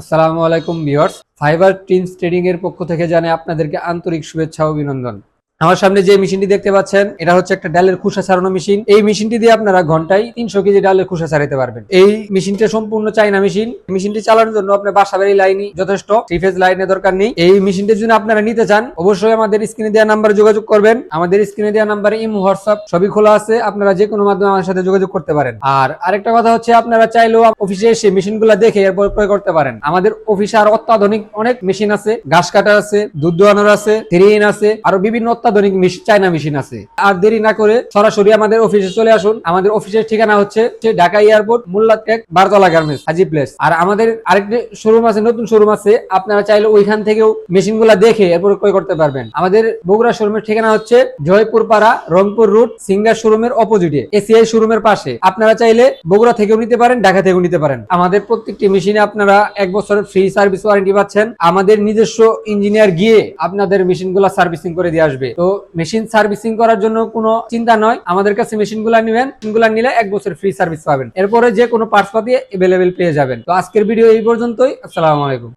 আসসালামু আলাইকুম viewers. Fibre teams trading এর পক্ষ থেকে জানাই আপনাদেরকে আন্তরিক শুভেচ্ছা অভিনন্দন। আমার সামনে যে মেশিনটি দেখতে পাচ্ছেন, এটা হচ্ছে একটা ডালের খোসা ছাড়ানো মেশিন। এই মেশিনটি দিয়ে আপনারা ঘন্টায় তিনশো কেজি ডালের খোসা ছাড়াতে পারবেন। এই মেশিনটা সম্পূর্ণ চাইনা মেশিন। মেশিনটি চালানোর জন্য আপনার বাসা বাড়ি লাইনই যথেষ্ট, থ্রি ফেজ লাইনের দরকার নেই। এই মেশিনটির জন্য আপনারা নিতে চান, অবশ্যই আমাদের স্ক্রিনে দেওয়া নাম্বারে যোগাযোগ করবেন। আমাদের স্ক্রিনে দেওয়া নাম্বারে ইমো, হোয়াটসঅ্যাপ সবই খোলা আছে। আপনারা যে কোনো মাধ্যমে আমার সাথে যোগাযোগ করতে পারেন। আর আরেকটা কথা হচ্ছে, আপনারা চাইলেও অফিসে এসে মেশিনগুলো দেখে এরপর প্রয়োগ করতে পারেন। আমাদের অফিসে আর অত্যাধুনিক অনেক মেশিন আছে। ঘাস কাটার আছে, দুধ দোয়ানোর আছে থ্রিন আছে, আরও বিভিন্ন অত্যাধুনিক চাইনা মেশিন আছে। আর দেরি না করে সরাসরি আমাদের অফিসে চলে আসুন। আমাদের অফিসের ঠিকানা হচ্ছে ঢাকা এয়ারপোর্ট মোল্লা টেক, বারতলা গার্মেন্টস, হাজি প্লেস। আর আমাদের আরেকটি শোরুম আছে, নতুন শোরুম আছে। আপনারা চাইলে ওইখান থেকেও মেশিন দেখে এরপর ক্রয় করতে পারবেন। আমাদের বগুড়া শোরুমের ঠিকানা হচ্ছে জয়পুর পাড়া রংপুর রুট, সিঙ্গার শোরুমের অপোজিটে, এসিআই শোরুমের পাশে। আপনারা চাইলে বগুড়া থেকেও নিতে পারেন, ঢাকা থেকেও নিতে পারেন। আমাদের প্রত্যেকটি মেশিনে আপনারা এক বছরের ফ্রি সার্ভিস ওয়ারেন্টি পাচ্ছেন। আমাদের নিজস্ব ইঞ্জিনিয়ার গিয়ে আপনাদের মেশিন সার্ভিসিং করে দিয়ে আসবে। তো মেশিন সার্ভিসিং করার জন্য কোনো চিন্তা নয়। আমাদের কাছে মেশিনগুলা নেবেন মেশিনগুলা নিলে এক বছর ফ্রি সার্ভিস পাবেন। এরপরে যে কোনো পার্টস পাতি অ্যাভেলেবেল পেয়ে যাবেন। তো আজকের ভিডিও এই পর্যন্তই। আসসালামু আলাইকুম।